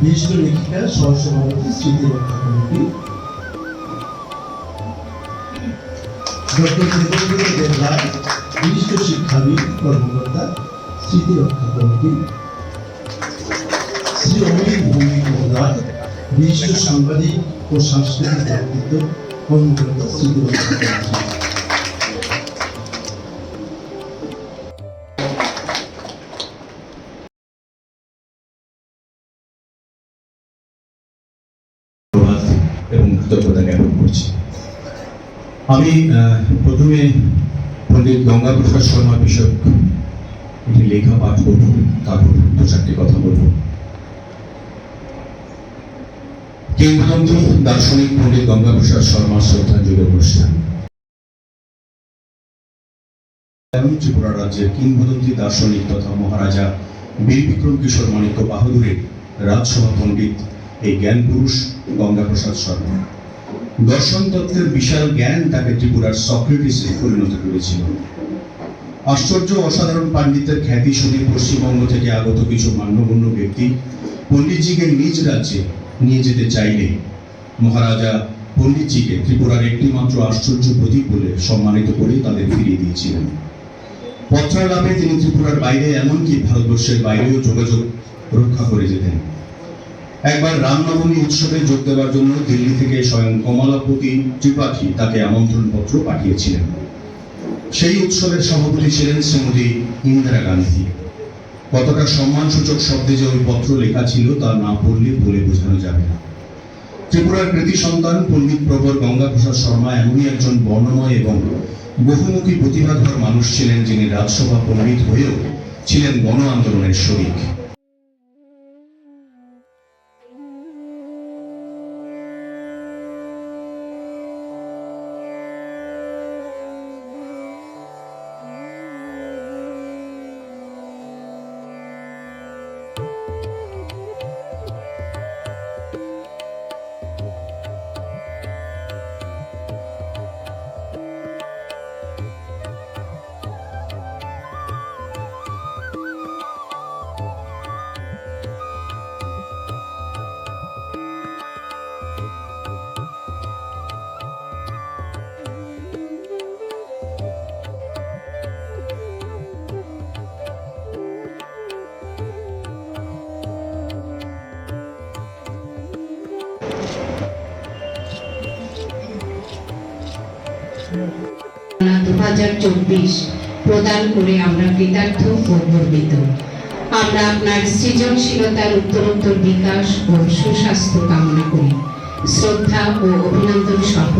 বিশিষ্ট লেখিকা সহসভাপতি স্মৃতি রক্ষা কমিটি। ডক্টর দেবেন্দ্র দেবরায় বিশিষ্ট শিক্ষাবিদ, কর্মকর্তা, স্মৃতি রক্ষা কমিটি। শ্রী অমিত ভৌমিক মহোদয় বিশিষ্ট সাংবাদিক ও সাংস্কৃতিক ব্যক্তিত্ব, কর্মকর্তা, স্মৃতি রক্ষা কমিটি। কৃতজ্ঞতা জ্ঞাপন করছি। আমি প্রথমে পণ্ডিত গঙ্গা প্রসাদ শর্মা বিষয়ক একটি লেখা পাঠ করব, তারপর দু চারটি কথা বলব। কিংবদন্তি দার্শনিক পণ্ডিত গঙ্গা প্রসাদ শর্মা শ্রদ্ধাঞ্জলি অনুষ্ঠান ত্রিপুরা রাজ্যের কিংবদন্তি দার্শনিক তথা মহারাজা বীর বিক্রম কিশোর মাণিক্য বাহাদুরের রাজসভা পণ্ডিত এই জ্ঞান পুরুষ গঙ্গা প্রসাদ শর্মা। দর্শন তত্ত্বের বিশাল জ্ঞান তাকে ত্রিপুরার সক্রেটিসে পরিণত করেছিল। আশ্চর্য অসাধারণ পাণ্ডিত্যের খ্যাতি শুনে পশ্চিমবঙ্গ থেকে আগত কিছু মান্যগণ্য ব্যক্তি পণ্ডিতজিকে নিজ রাজ্যে নিয়ে যেতে চাইলে। মহারাজা পণ্ডিতজিকে ত্রিপুরার একটিমাত্র আশ্চর্য প্রতীক বলে সম্মানিত করে তাদের ফিরিয়ে দিয়েছিলেন। পত্রালাপে তিনি ত্রিপুরার বাইরে এমনকি ভারতবর্ষের বাইরেও যোগাযোগ রক্ষা করে যেতেন। একবার রামনবমী উৎসবে যোগ দেওয়ার জন্য দিল্লি থেকে স্বয়ং কমলাপতি ত্রিপাঠী তাকে আমন্ত্রণ পত্র পাঠিয়েছিলেন। সেই উৎসবের সভাপতি ছিলেন শ্রীমতী ইন্দিরা গান্ধী। কতটা সম্মানসূচক শব্দে যে ওই পত্র লেখা ছিল তা না পড়লে বলে বোঝানো যাবে না। ত্রিপুরার কৃতি সন্তান পণ্ডিত প্রবর গঙ্গা প্রসাদ শর্মা এমনই একজন বর্ণময় এবং বহুমুখী প্রতিভাধর মানুষ ছিলেন যিনি রাজসভা পণ্ডিত হয়েও ছিলেন গণ আন্দোলনের শরিক। প্রদান করে আমরা কৃতার্থ ও গর্বিত। আমরা আপনার সৃজনশীলতার উত্তরোত্তর বিকাশ ও সুস্বাস্থ্য কামনা করি। শ্রদ্ধা ও অভিনন্দন সহ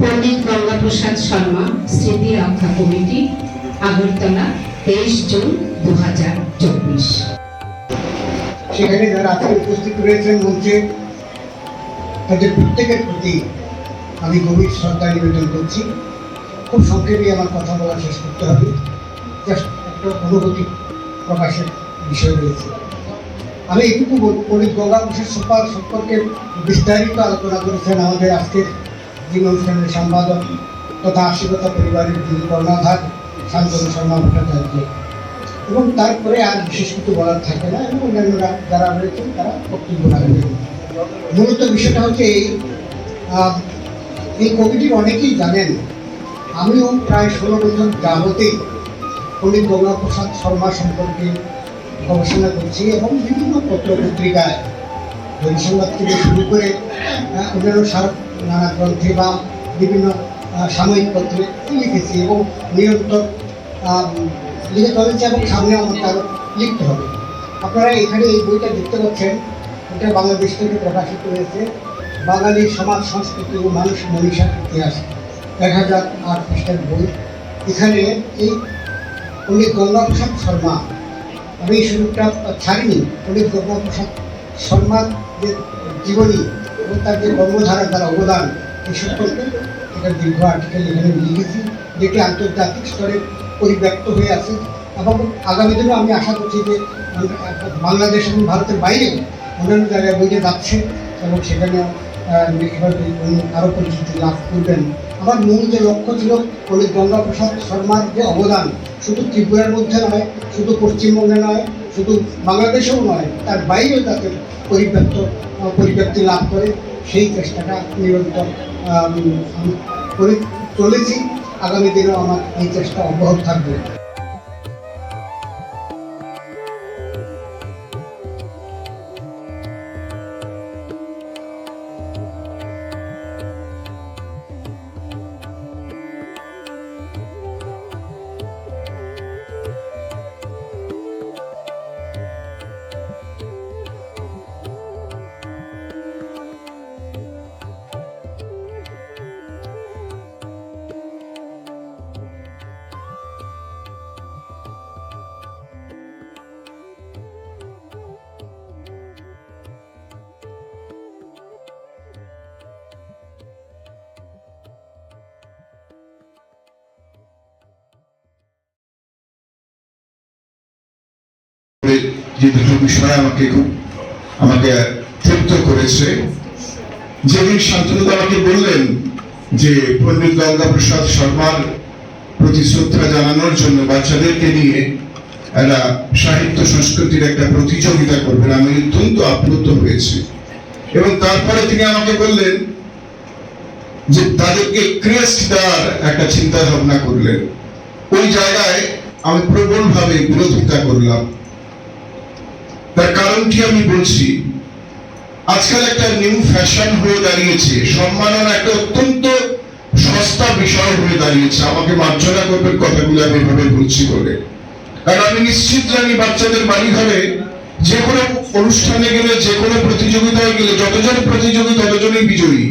পণ্ডিত গঙ্গাপ্রসাদ শর্মা, স্মৃতি রক্ষা কমিটি, আগরতলা, তেইশ জুন দু হাজার চব্বিশ। সেখানে যারা আজকে উপস্থিত রয়েছেন মঞ্চে তাদের প্রত্যেকের প্রতি আমি গভীর শ্রদ্ধা নিবেদন করছি। খুব সংক্ষেপে আমার কথা বলা শেষ করতে হবে। জাস্ট একটা অনুভূতি প্রকাশের বিষয় রয়েছে। আমি এটুকু পণ্ডিত গঙ্গা প্রসাদ সুপার সম্পর্কে বিস্তারিত আলোচনা করেছেন আমাদের আজকের যিনি অনুষ্ঠানের সম্পাদক তথা আশীর্বাদ পরিবারের যিনি কর্ণাধার, শান্তনু শর্মা ভট্টাচার্য। এবং তারপরে আর বিশেষ কিছু বলার থাকে না এবং অন্যান্যরা যারা রয়েছেন তারা বক্তব্য রাখবেন মূলত বিষয়টা হচ্ছে এই এই কমিটির অনেকেই জানেন আমিও প্রায় ষোলো বছর যাবতেই পণ্ডিত গঙ্গাপ্রসাদ শর্মা সম্পর্কে গবেষণা করছি এবং বিভিন্ন পত্র পত্রিকায় জনসংবাদ থেকে শুরু করে অন্যান্য সার নানা গ্রন্থে বা বিভিন্ন সাময়িক পত্রে লিখেছি এবং নিরন্তর লিখে চলেছে এবং সামনে আমাকে আরও লিখতে হবে। আপনারা এখানে এই বইটা দেখতে পাচ্ছেন, এটা বাংলাদেশ থেকে প্রকাশিত হয়েছে, বাঙালি সমাজ, সংস্কৃতি ও মানুষ মনীষার ইতিহাস। এক হাজার আট পৃষ্ঠার বই। এখানে এই পণ্ডিত গঙ্গাপ্রসাদ শর্মা, আমি এই সুযোগটা ছাড়িনি। পণ্ডিত গঙ্গাপ্রসাদ শর্মার যে জীবনী এবং তার যে কর্মধারা তার অবদান, এই সম্পর্কে একটা দীর্ঘ আর্টিকেল এখানে লিখেছি, যেটি আন্তর্জাতিক স্তরে পরিব্যক্ত হয়ে আছে। এবং আগামী দিনে আমি আশা করছি যে বাংলাদেশ এবং ভারতের বাইরেও অন্যান্য জায়গায় বইটা যাচ্ছে এবং সেখানে আরও পরিচিতি লাভ করবেন। আমার মূল যে লক্ষ্য ছিল পণ্ডিত গঙ্গাপ্রসাদ শর্মার যে অবদান, শুধু ত্রিপুরার মধ্যে নয়, শুধু পশ্চিমবঙ্গে নয়, শুধু বাংলাদেশেও নয়, তার বাইরেও তাকে পরিব্যাপ্ত পরিব্যাপ্তি লাভ করে, সেই চেষ্টাটা নিরন্তর করে চলেছি। আগামী দিনেও আমার এই চেষ্টা অব্যাহত থাকবে। যে দুটো বিষয় আমাকে খুব, আমাকে তৃপ্ত করেছে। যেদিন আমাকে বললেন যে পণ্ডিত শর্মার প্রতি শ্রদ্ধা জানানোর জন্য বাচ্চাদেরকে নিয়ে একটা সাহিত্য সংস্কৃতির একটা প্রতিযোগিতা করবেন, আমি অত্যন্ত আপ্লুত হয়েছি। এবং তারপরে তিনি আমাকে বললেন যে তাদেরকে ক্রেস্ট দেওয়ার একটা চিন্তা ভাবনা করলেন। ওই জায়গায় আমি প্রবলভাবে বিরোধিতা করলাম। কারণটি আমি বলছি, আজকাল একটা নিউ ফ্যাশন হয়ে দাঁড়িয়েছে, সম্মাননা একটা অত্যন্ত সস্তা বিষয় হয়ে দাঁড়িয়েছে। আমাকে মার্জনা করবেন কথাগুলো আমি এভাবে বলছি বলে। কারণ আমি নিশ্চিত জানি বাচ্চাদের বাড়ি ঘরে যে কোনো অনুষ্ঠানে গেলে, যে কোনো প্রতিযোগিতায় গেলে, যতজন প্রতিযোগী ততজনই বিজয়ী।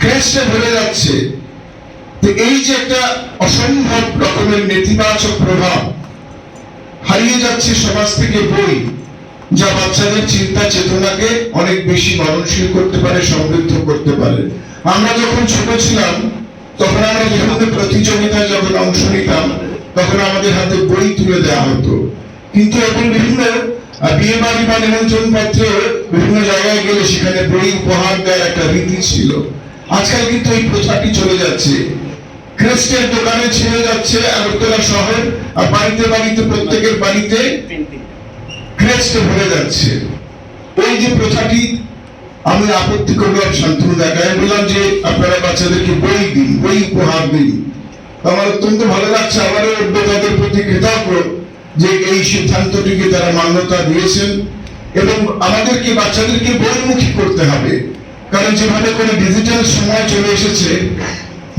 ক্রেস্টে ভরে যাচ্ছে। এই যে একটা অসম্ভব রকমের নেতিবাচক প্রভাব হারিয়ে যাচ্ছে সমাজ থেকে বই যা বাচ্চাদের চিন্তা চেতনাকে অনেক বেশি মরণশীল করতে পারে, সমৃদ্ধ করতে পারে। আমরা যখন ছোট ছিলাম, তখন আমরা বিভিন্ন প্রতিযোগিতায় যখন অংশ নিতাম, তখন আমাদের হাতে বই তুলে দেওয়া হতো। কিন্তু এখন বিভিন্ন বিয়ে বাড়ি বা নিমন্ত্রণ পত্রে বিভিন্ন জায়গায় গেলে সেখানে বই উপহার দেওয়ার একটা রীতি ছিল। আজকাল কিন্তু এই প্রথাটি চলে যাচ্ছে। ক্রেস্টের দোকানে ছেড়ে যাচ্ছে আগরতলা শহর, আর বাড়িতে বাড়িতে, প্রত্যেকের বাড়িতে ক্রেস্ট যাচ্ছে। যে প্রথাটি আমি আপত্তি করলাম শান্তনু দেখায়। বললাম যে আপনারা বাচ্চাদেরকে বই দিন, বই উপহার দিন। আমার অত্যন্ত ভালো লাগছে, আমারও প্রতি কৃতজ্ঞ যে এই সিদ্ধান্তটিকে তারা মান্যতা দিয়েছেন এবং আমাদেরকে, বাচ্চাদেরকে বইমুখী করতে হবে। কারণ যেভাবে ডিজিটাল সময় চলে এসেছে,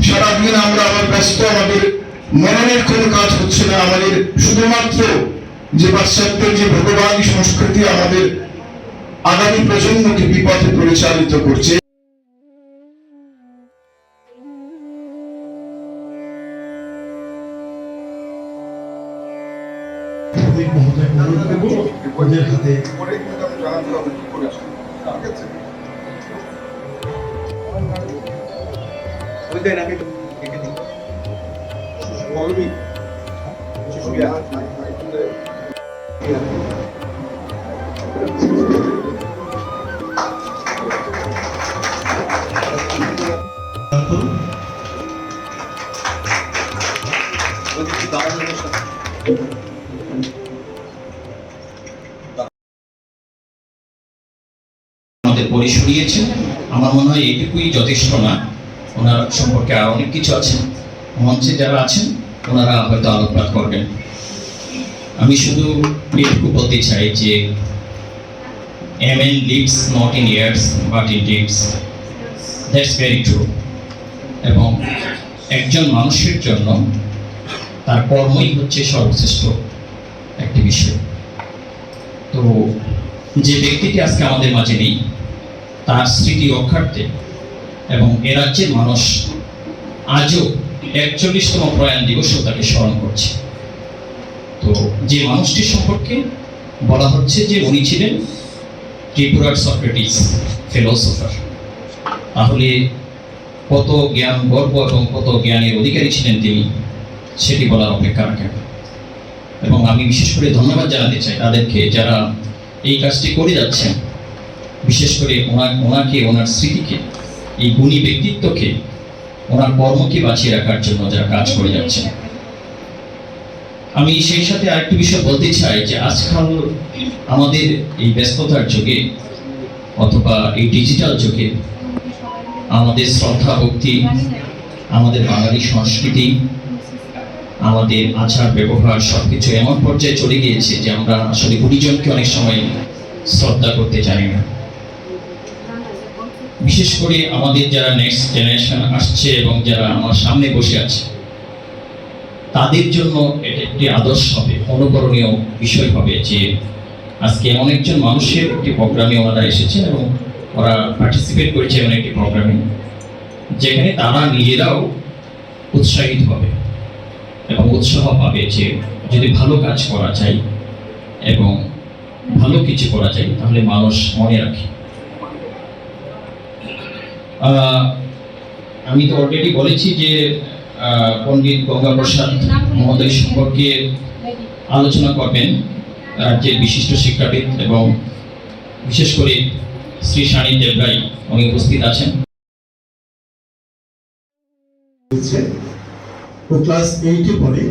সারাদিন আমরা আবার ব্যস্ত, আমাদের মননের কোনো কাজ হচ্ছে না, আমাদের শুধুমাত্র যে পাশ্চাত্যের যে ভগবান সংস্কৃতি আমাদের আগামী প্রজন্মকে বিপথে পরিচালিত করছে। ওদের হাতে অনেক কিছু আছে মঞ্চে যারা আছেন, ওনারা হয়তো আলোকপাত করবেন। আমি শুধু এটুকু বলতে চাই যে man lives not in years but in deeds that's very true এবং একজন মানুষের জন্য তার কর্মই হচ্ছে সর্বশ্রেষ্ঠ একটি বিষয়। তো যে ব্যক্তিটি আজকে আমাদের মাঝে নেই, তার স্মৃতি রক্ষার্থে এবং এ রাজ্যের মানুষ আজও একচল্লিশতম প্রয়াণ দিবসও তাকে স্মরণ করছে। তো যে মানুষটির সম্পর্কে বলা হচ্ছে যে উনি ছিলেন ত্রিপুরার সক্রেটিস, ফিলোসফার। তাহলে কত জ্ঞান গর্ব এবং কত জ্ঞানের অধিকারী ছিলেন তিনি, সেটি বলার অপেক্ষা রাখেন এবং আমি বিশেষ করে ধন্যবাদ জানাতে চাই তাদেরকে যারা এই কাজটি করে যাচ্ছেন, বিশেষ করে ওনাকে, ওনার স্মৃতিকে, এই গুণী ব্যক্তিত্বকে ওনার কর্মকে বাঁচিয়ে রাখার জন্য যারা কাজ করে যাচ্ছেন। আমি সেই সাথে আরেকটি বিষয় বলতে চাই যে আজকাল আমাদের এই ব্যস্ততার যুগে অথবা এই ডিজিটাল যুগে আমাদের শ্রদ্ধা ভক্তি আমাদের বাঙালি সংস্কৃতি, আমাদের আচার, ব্যবহার সবকিছু এমন পর্যায়ে চলে গিয়েছে যে আমরা আসলে গুণীজনকে অনেক সময় শ্রদ্ধা করতে জানি না। বিশেষ করে আমাদের যারা নেক্সট জেনারেশন আসছে এবং যারা আমার সামনে বসে আছে, তাদের জন্য এটা একটি আদর্শ হবে, অনুকরণীয় বিষয় হবে যে আজকে এমন একজন মানুষের একটি প্রোগ্রামে ওনারা এসেছেন এবং ওরা পার্টিসিপেট করেছে এমন একটি প্রোগ্রামে যেখানে তারা নিজেরাও উৎসাহিত হবে এবং উৎসাহ পাবে যে যদি ভালো কাজ করা যায় এবং ভালো কিছু করা যায়, তাহলে মানুষ মনে রাখে। আমি তো অলরেডি বলেছি যে পণ্ডিত গঙ্গা প্রসাদ মহোদয় সম্পর্কে আলোচনা করবেন রাজ্যের বিশিষ্ট শিক্ষাবিদ এবং বিশেষ করে শ্রী সানি দেবরাই, উনি উপস্থিত আছেন। ক্লাস এইটে পড়ে।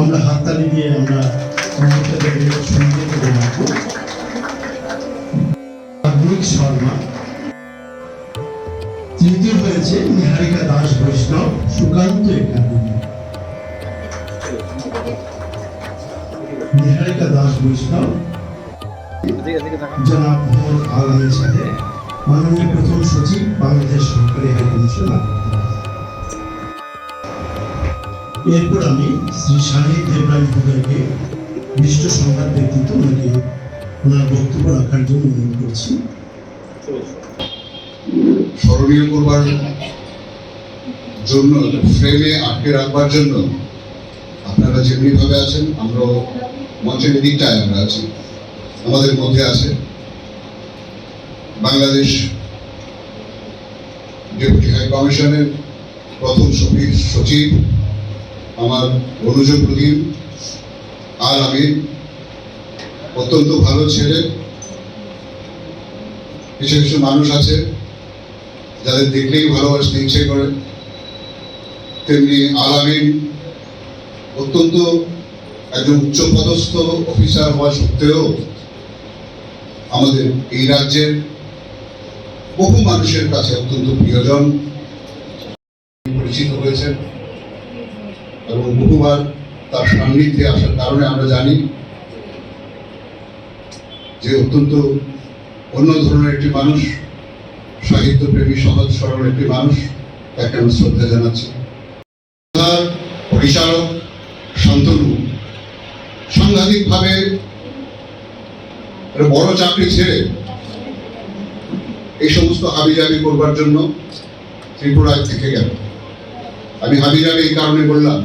আমরা হাততালি দিয়ে আমরা মমতাকে আধুনিক শর্মা। তৃতীয় হয়েছে নিহারিকা দাস বৈষ্ণব, সুকান্ত একাডেমি। নিহারিকা দাস বৈষ্ণব, জনাব মোহাম্মদ আলমের সাথে মাননীয় প্রথম সচিব বাংলাদেশ সরকারি হাই কমিশন এরপর আমি শ্রী শাহিদ দেবরাজ ভোগাইকে সংবাদ ব্যক্তিত্ব ওনার বক্তব্য রাখার জন্য অনুরোধ করছি। স্মরণীয় করবার জন্য ফ্রেমে আটকে রাখবার জন্য আপনারা যেমনি ভাবে আছেন, আমরাও মঞ্চের দিকটায় আমরা আছি, আমাদের মধ্যে আছে বাংলাদেশ ডেপুটি হাই কমিশনের প্রথম সচিব, আমার অনুজ প্রদীপ, আর আমি অত্যন্ত ভালো ছেলে। কিছু কিছু মানুষ আছে যাদের দেখলেই ভালোবাসতে ইচ্ছে করে। তেমনি আলামিন অত্যন্ত একজন উচ্চপদস্থ অফিসার হওয়া সত্ত্বেও আমাদের এই রাজ্যের বহু মানুষের কাছে অত্যন্ত প্রিয়জন। পরিচিত হয়েছেন এবং বহুবার তার সান্নিধ্যে আসার কারণে আমরা জানি যে অত্যন্ত অন্য ধরনের একটি মানুষ, সাহিত্যপ্রেমী, সহজ সরল একটি মানুষ, তাকে আমি শ্রদ্ধা জানাচ্ছি। তার পরিচালক শান্তনু সাংঘাতিকভাবে বড় চাকরি ছেড়ে এই সমস্ত হাবিজাবি করবার জন্য ত্রিপুরায় থেকে গেল। আমি হাবিজাবি এই কারণে বললাম,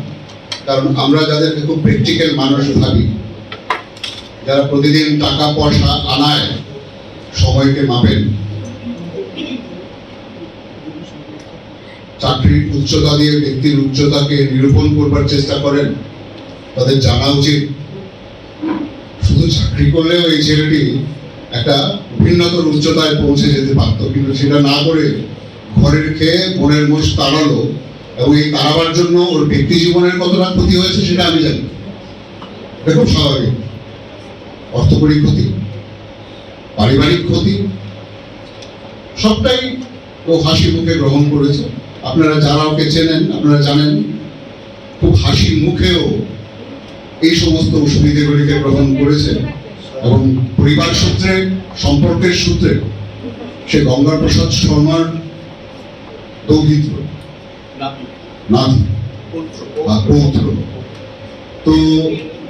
কারণ আমরা যাদেরকে খুব প্র্যাকটিক্যাল মানুষ ভাবি যারা প্রতিদিন টাকা, পয়সা আনায়, সময়কে মাপেন। চাকরির উচ্চতা দিয়ে ব্যক্তির উচ্চতাকে নিরূপণ করবার চেষ্টা করেন, তাদের জানা উচিত। শুধু চাকরি করলেও এই ছেলেটি একটা ভিন্নতর উচ্চতায় পৌঁছে যেতে পারত, কিন্তু সেটা না করে ঘরের খেয়ে মনের মোষ তাড়ালো এবং এই তাড়াবার জন্য ওর ব্যক্তি জীবনের কতটা ক্ষতি হয়েছে সেটা আমি জানি। এটা খুব স্বাভাবিক। অর্থকরী ক্ষতি, পারিবারিক ক্ষতি, সবটাই ও হাসি মুখে গ্রহণ করেছে। আপনারা যারা ওকে চেনেন, আপনারা জানেন, খুব হাসি মুখেও এই সমস্ত অসুবিধাগুলিকে গ্রহণ করেছে এবং পরিবার সূত্রে, সম্পর্কের সূত্রে সে গঙ্গা প্রসাদ শর্মার দৌহিত্র পৌত্র। তো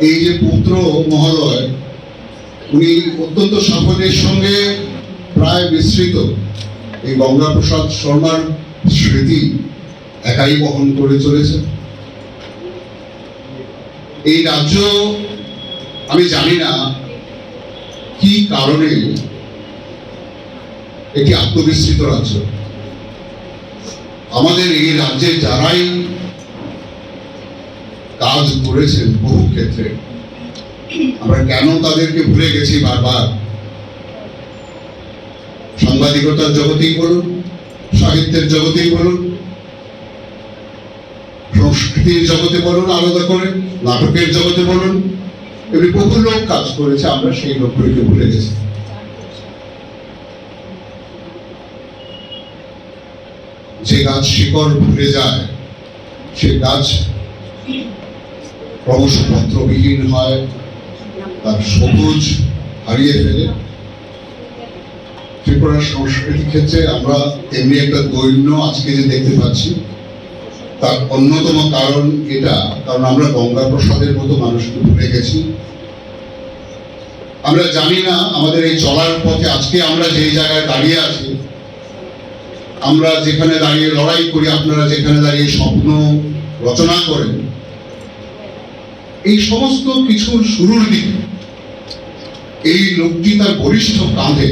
এই যে পুত্র মহোদয় উনি অত্যন্ত সাফল্যের সঙ্গে প্রায় মিশ্রিত এই গঙ্গা প্রসাদ শর্মার স্মৃতি একাই বহন করে চলেছে এই রাজ্য আমি জানি না কি কারণে একটি আত্মবিস্মৃত রাজ্য। আমাদের এই রাজ্যে যারাই কাজ করেছেন বহু ক্ষেত্রে আমরা কেন তাদেরকে ভুলে গেছি বারবার? সাংবাদিকতার জগতেই বলুন, সাহিত্যের জগতেই বলুন সংস্কৃতির জগতে বলুন, আলাদা করে নাটকের জগতে বলুন, এমনি বহু লোক কাজ করেছে, আমরা সেই লোকগুলিকে ভুলে গেছি। যে গাছ শিকড় ভুলে যায়, সে গাছ ক্রমশ পত্রবিহীন হয় তার সবুজ হারিয়ে ফেলে। ত্রিপুরার সংস্কৃতি ক্ষেত্রে আমরা এমনি একটা দৈন্য আজকে যে দেখতে পাচ্ছি, তার অন্যতম কারণ এটা, কারণ আমরা গঙ্গা প্রসাদের মতো মানুষকে ভুলে গেছি। আমরা জানি না আমাদের এই চলার পথে আজকে আমরা যে জায়গায় দাঁড়িয়ে আছি, আমরা যেখানে দাঁড়িয়ে লড়াই করি, আপনারা যেখানে দাঁড়িয়ে স্বপ্ন রচনা করেন, এই সমস্ত কিছুর শুরুর দিকে এই লোকটি তার বরিষ্ঠ কাঁধে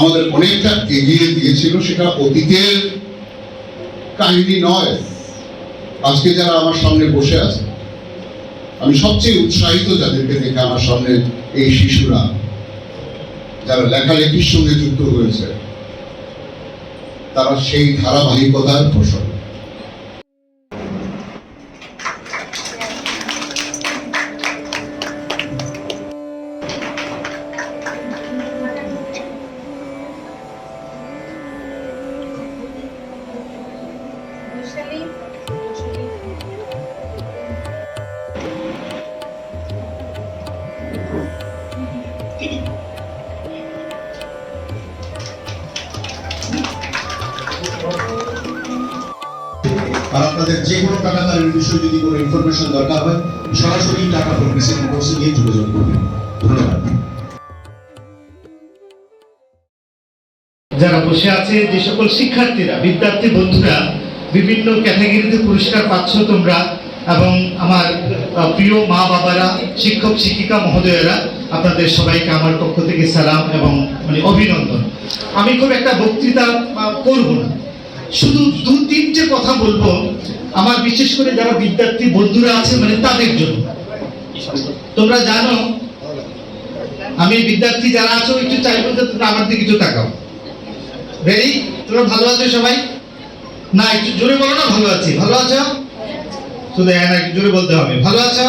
আমাদের অনেকটা এগিয়ে দিয়েছিল, সেটা অতীতের কাহিনী নয়। আজকে যারা আমার সামনে বসে আছে, আমি সবচেয়ে উৎসাহিত যাদেরকে দেখে আমার সামনে এই শিশুরা, যারা লেখালেখির সঙ্গে যুক্ত হয়েছে, তারা সেই ধারাবাহিকতার ফসল আর আপনাদের যে কোনো টাকা তার বিষয়ে যদি কোনো ইনফরমেশন দরকার হয় সরাসরি টাকা কোর্সে গিয়ে যোগাযোগ করবেন। ধন্যবাদ। যারা বসে আছে যে সকল শিক্ষার্থীরা বিদ্যার্থী বন্ধুরা বিভিন্ন ক্যাটাগরিতে পুরস্কার পাচ্ছ তোমরা এবং আমার প্রিয় মা বাবারা, শিক্ষক, শিক্ষিকা মহোদয়েরা, আপনাদের সবাইকে আমার পক্ষ থেকে সালাম এবং মানে অভিনন্দন। আমি খুব একটা বক্তৃতা করব না। শুধু দু তিনটে কথা বলব। আমার বিশেষ করে যারা বিদ্যার্থী বন্ধুরা আছে মানে তাদের জন্য। তোমরা জানো, আমি বিদ্যার্থী যারা আছো, একটু চাইব যে তোমরা আমার দিকে একটু তাকাও। রেডি তোমরা ভালো আছো সবাই? না একটু জোরে বলো না ভালো আছি। ভালো আছো? শুধু না, একটু জোরে বলতে হবে। ভালো আছো?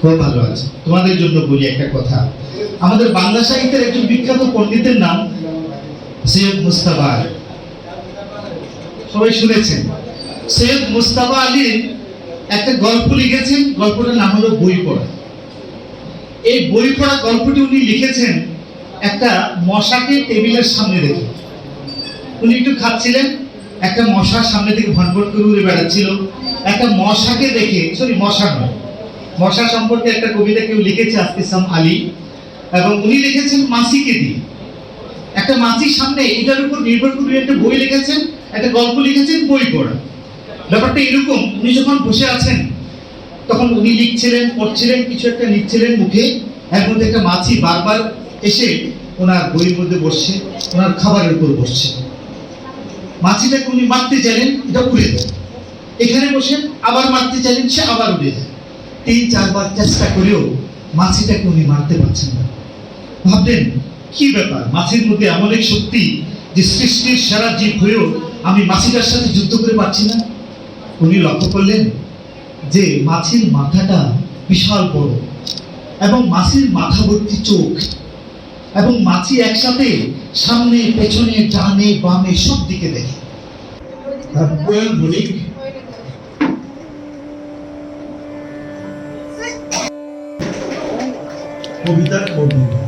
খুব ভালো আছে। তোমাদের জন্য বলি একটা কথা। আমাদের বাংলা সাহিত্যের একজন বিখ্যাত পণ্ডিতের নাম সৈয়দ মুস্তাফা আলী। সবাই শুনেছেন? সৈয়দ মুস্তাফা আলীর একটা গল্প লিখেছেন গল্পটার নাম হলো বই পড়া। এই বই পড়া গল্পটি উনি লিখেছেন একটা মশাকে টেবিলের সামনে রেখে। উনি একটু খাচ্ছিলেন একটা মশার সামনে থেকে ভনভন করে উড়ে বেড়াচ্ছিল। একটা মশাকে দেখে সরি মশা নয়, মশা সম্পর্কে একটা কবিতা কেউ লিখেছে আস্তিসাম আলী, এবং উনি লিখেছেন মাসিকে দিয়ে। একটা মাসির সামনে এটার উপর নির্ভর করে একটা বই লিখেছেন, একটা গল্প লিখেছেন, বই পড়া। ব্যাপারটা এরকম, উনি যখন বসে আছেন, তখন উনি লিখছিলেন, পড়ছিলেন, কিছু একটা লিখছিলেন মুখে, এর মধ্যে একটা মাছি বারবার এসে ওনার বইয়ের মধ্যে বসছে, ওনার খাবারের উপর বসছে। মাছিটাকে উনি মারতে চাইলেন, এটা উড়ে যায় এখানে বসে আবার মারতে চাইলেন, সে আবার উড়ে যায়। তিন, চারবার চেষ্টা করেও মাছিটাকে উনি মারতে পারছেন না। ভাবলেন, কি ব্যাপার? মাছির মধ্যে এমন এক শক্তি যে সৃষ্টির সারা জীব হয়েও আমি মাছিটার সাথে যুদ্ধ করে পারছি না? উনি লক্ষ্য করলেন যে মাছির মাথাটা বিশাল বড় এবং মাছির মাথা ভর্তি চোখ এবং মাছি একসাথে সামনে, পেছনে, ডানে, বামে সব দিকে দেখে। আর কোয়েল বণিক কবিতার কবিতা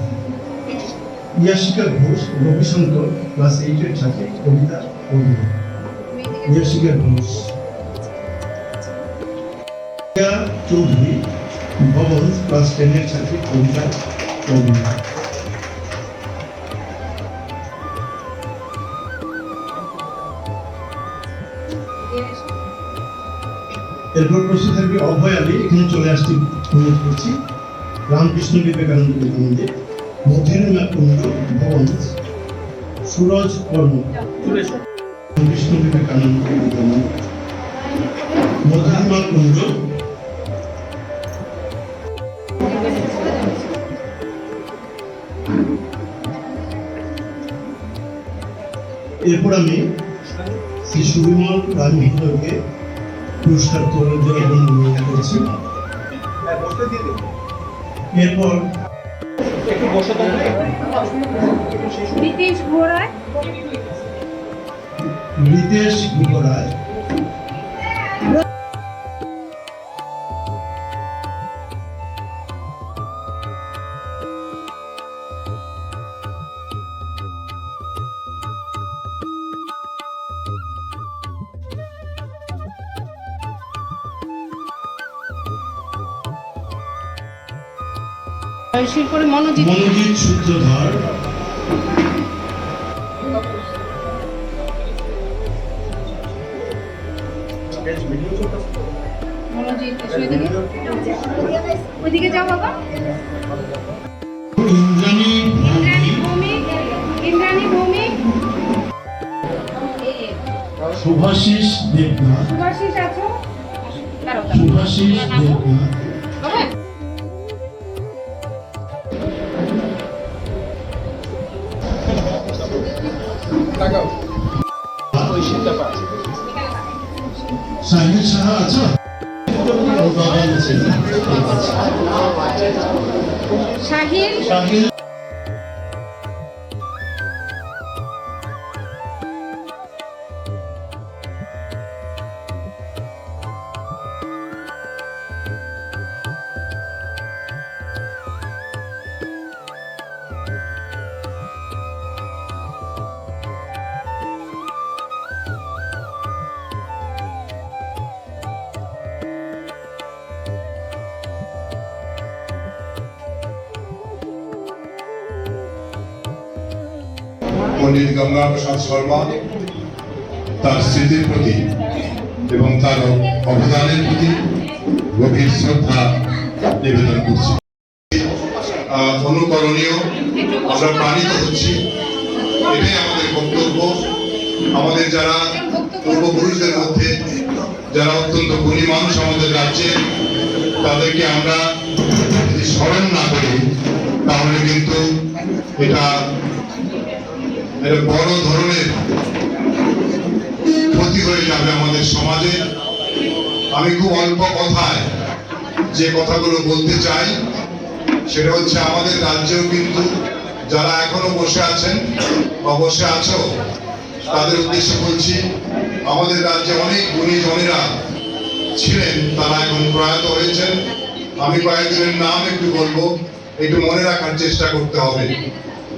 ইয়াশিকা ঘোষ, রবিশঙ্কর, ক্লাস এইটের ছাত্রী কবিতা কবিতা ইয়াশিকা ঘোষ। চৌধুরী ভবন ক্লাস টেনের ছাত্রী কবিতা কবিতা এরপর প্রশ্ন থাকবে অভয় এখানে চলে আসতে অনুরোধ করছি। রামকৃষ্ণ বিবেকানন্দ মন্দির মধ্যেরুলা কুণ্ড ভবন সুরজ কর্ম। কৃষ্ণ বিবেকানন্দ মন্দির মধ্যেরুলা কুণ্ড এরপর আমি শ্রী সুবিমল রাজ মহোদয়কে পুরস্কার করে দেওয়ার জন্য অনুরোধ করছি এরপর রিতেশ ঘোড়ায় রিতেশ গুহরায় শিরপুরে মনোজিৎ। মনোজিৎ সূত্রধর। ওইদিকে যাও বাবা। ইন্দ্রাণী ইন্দ্রাণী ভৌমিক। ইন্দ্রাণী ভৌমিক। শুভাশিস দেবনাথ। সুভাষিস আছো। শুভাশিস দেবনাথ। পণ্ডিত গঙ্গা প্রসাদ শর্মা তার স্মৃতির প্রতি এবং তার অবদানের প্রতি গভীর শ্রদ্ধা নিবেদন করছি। অনুকরণীয় আমরা হচ্ছি এটাই আমাদের বক্তব্য। আমাদের যারা পূর্বপুরুষদের মধ্যে, যারা অত্যন্ত গুণী মানুষ আমাদের রাজ্যে, তাদেরকে আমরা যদি স্মরণ না করি, তাহলে কিন্তু এটা একটা বড় ধরনের ক্ষতি হয়ে যাবে আমাদের সমাজে। আমি খুব অল্প কথায় যে কথাগুলো বলতে চাই, সেটা হচ্ছে আমাদের রাজ্যেও কিন্তু যারা এখনও বসে আছেন বা বসে আছো, তাদের উদ্দেশ্যে বলছি, আমাদের রাজ্যে অনেক গুণীজনেরা ছিলেন, তারা এখন প্রয়াত হয়েছেন। আমি কয়েকজনের নাম একটু বলব, একটু মনে রাখার চেষ্টা করতে হবে।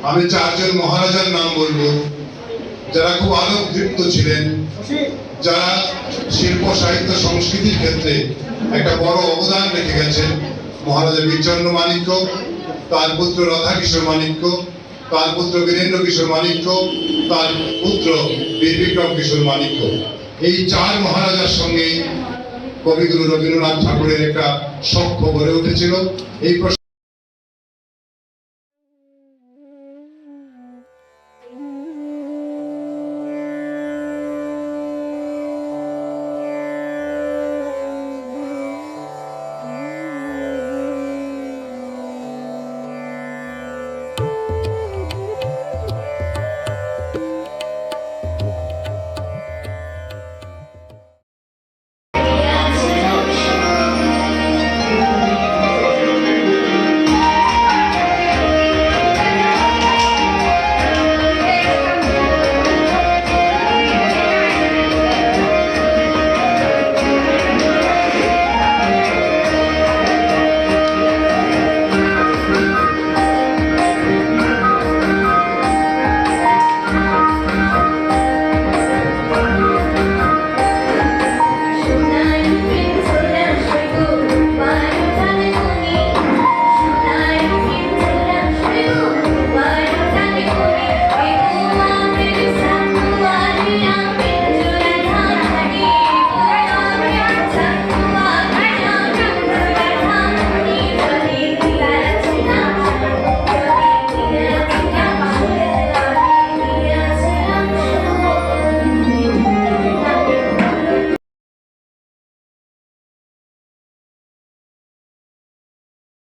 আমি চারজন মহারাজার নাম বলব, যারা খুব আলোকদীপ্ত ছিলেন, যারা শিল্প, সাহিত্য, সংস্কৃতির ক্ষেত্রে একটা বড় অবদান রেখে গেছেন। মহারাজা বীরচন্দ্র মাণিক্য, তার পুত্র রাধাকিশোর মাণিক্য, তার পুত্র বীরেন্দ্র কিশোর মাণিক্য, তার পুত্র বীর বিক্রম কিশোর মাণিক্য। এই চার মহারাজার সঙ্গে কবিগুরু রবীন্দ্রনাথ ঠাকুরের একটা সখ্য গড়ে উঠেছিল। এই